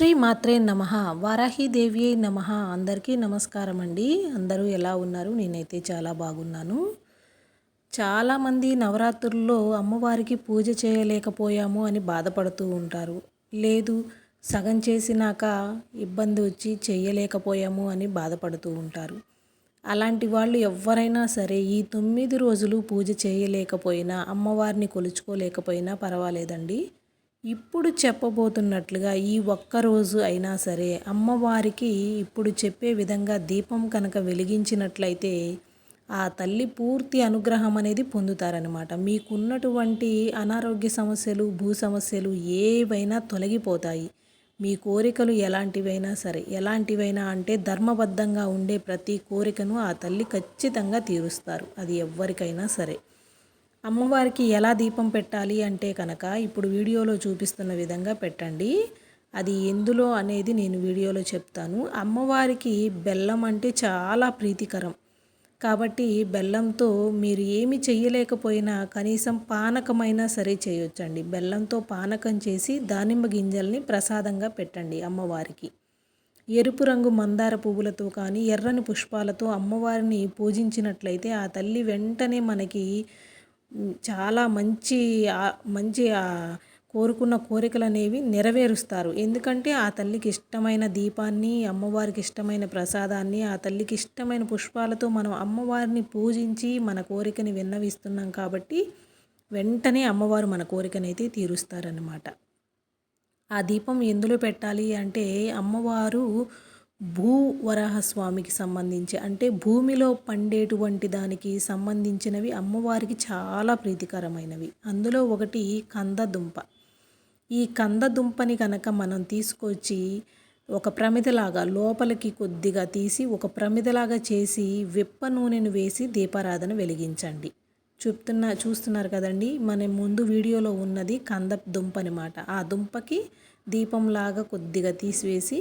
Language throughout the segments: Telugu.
శ్రీ మాత్రే నమ. వారాహిదేవి నమ. అందరికీ నమస్కారం అండి అందరూ ఎలా ఉన్నారు? నేనైతే చాలా బాగున్నాను. చాలామంది నవరాత్రుల్లో అమ్మవారికి పూజ చేయలేకపోయాము అని బాధపడుతూ ఉంటారు. లేదు సగం చేసినాక ఇబ్బంది వచ్చి చేయలేకపోయాము అని బాధపడుతూ ఉంటారు. అలాంటి వాళ్ళు ఎవరైనా సరే ఈ తొమ్మిది రోజులు పూజ చేయలేకపోయినా అమ్మవారిని కొలుచుకోలేకపోయినా పర్వాలేదండి. ఇప్పుడు చెప్పబోతున్నట్లుగా ఈ ఒక్కరోజు అయినా సరే అమ్మవారికి ఇప్పుడు చెప్పే విధంగా దీపం కనుక వెలిగించినట్లయితే ఆ తల్లి పూర్తి అనుగ్రహం అనేది పొందుతారనమాట మీకున్నటువంటి అనారోగ్య సమస్యలు భూ సమస్యలు ఏవైనా తొలగిపోతాయి. మీ కోరికలు ఎలాంటివైనా సరే ఎలాంటివైనా అంటే ధర్మబద్ధంగా ఉండే ప్రతి కోరికను ఆ తల్లి ఖచ్చితంగా తీరుస్తారు. అది ఎవరికైనా సరే. అమ్మవారికి ఎలా దీపం పెట్టాలి అంటే కనుక ఇప్పుడు వీడియోలో చూపిస్తున్న విధంగా పెట్టండి. అది ఎందులో అనేది నేను వీడియోలో చెప్తాను. అమ్మవారికి బెల్లం అంటే చాలా ప్రీతికరం. కాబట్టి బెల్లంతో మీరు ఏమి చేయలేకపోయినా కనీసం పానకమైనా సరే చేయొచ్చండి. బెల్లంతో పానకం చేసి దానిమ్మ గింజల్ని ప్రసాదంగా పెట్టండి అమ్మవారికి. ఎరుపు రంగు మందార పువ్వులతో కానీ ఎర్రని పుష్పాలతో అమ్మవారిని పూజించినట్లయితే ఆ తల్లి వెంటనే మనకి చాలా మంచి మంచి కోరుకున్న కోరికలు అనేవి నెరవేరుస్తారు. ఎందుకంటే ఆ తల్లికి ఇష్టమైన దీపాన్ని అమ్మవారికి ఇష్టమైన ప్రసాదాన్ని ఆ తల్లికి ఇష్టమైన పుష్పాలతో మనం అమ్మవారిని పూజించి మన కోరికని విన్నవిస్తున్నాం కాబట్టి వెంటనే అమ్మవారు మన కోరికనైతే తీరుస్తారనమాట ఆ దీపం ఎందులో పెట్టాలి అంటే అమ్మవారు భూవరాహస్వామికి సంబంధించి అంటే భూమిలో పండేటువంటి దానికి సంబంధించినవి అమ్మవారికి చాలా ప్రీతికరమైనవి. అందులో ఒకటి కందదుంప. ఈ కందదుంపని కనుక మనం తీసుకొచ్చి ఒక ప్రమిదలాగా లోపలికి కొద్దిగా తీసి ఒక ప్రమిదలాగా చేసి విప్ప నూనెను వేసి దీపారాధన వెలిగించండి. చెప్తున్న చూస్తున్నారు కదండి మన ముందు వీడియోలో ఉన్నది కంద దుంప అనమాట ఆ దుంపకి దీపంలాగా కొద్దిగా తీసివేసి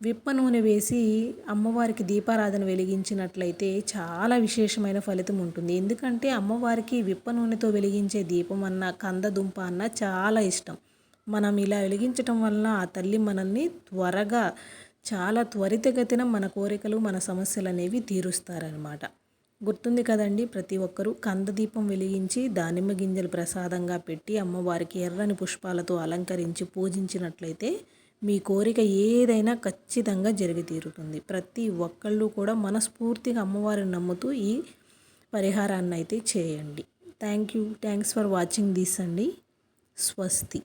విప్ప నూనె వేసి అమ్మవారికి దీపారాధన వెలిగించినట్లయితే చాలా విశేషమైన ఫలితం ఉంటుంది. ఎందుకంటే అమ్మవారికి విప్ప నూనెతో వెలిగించే దీపం అన్న కందదుంప అన్న చాలా ఇష్టం. మనం ఇలా వెలిగించటం వలన ఆ తల్లి మనల్ని త్వరగా చాలా త్వరితగతిన మన కోరికలు మన సమస్యలు అనేవి తీరుస్తారనమాట గుర్తుంది కదండి ప్రతి ఒక్కరూ కందదీపం వెలిగించి దానిమ్మ గింజలు ప్రసాదంగా పెట్టి అమ్మవారికి ఎర్రని పుష్పాలతో అలంకరించి పూజించినట్లయితే మీ కోరిక ఏదైనా ఖచ్చితంగా జరిగి తీరుతుంది ప్రతి ఒక్కళ్ళు కూడా మనస్ఫూర్తిగా అమ్మవారిని నమ్ముతూ ఈ పరిహారాన్ని అయితే చేయండి. Thank you thanks for watching this అండి. స్వస్తి.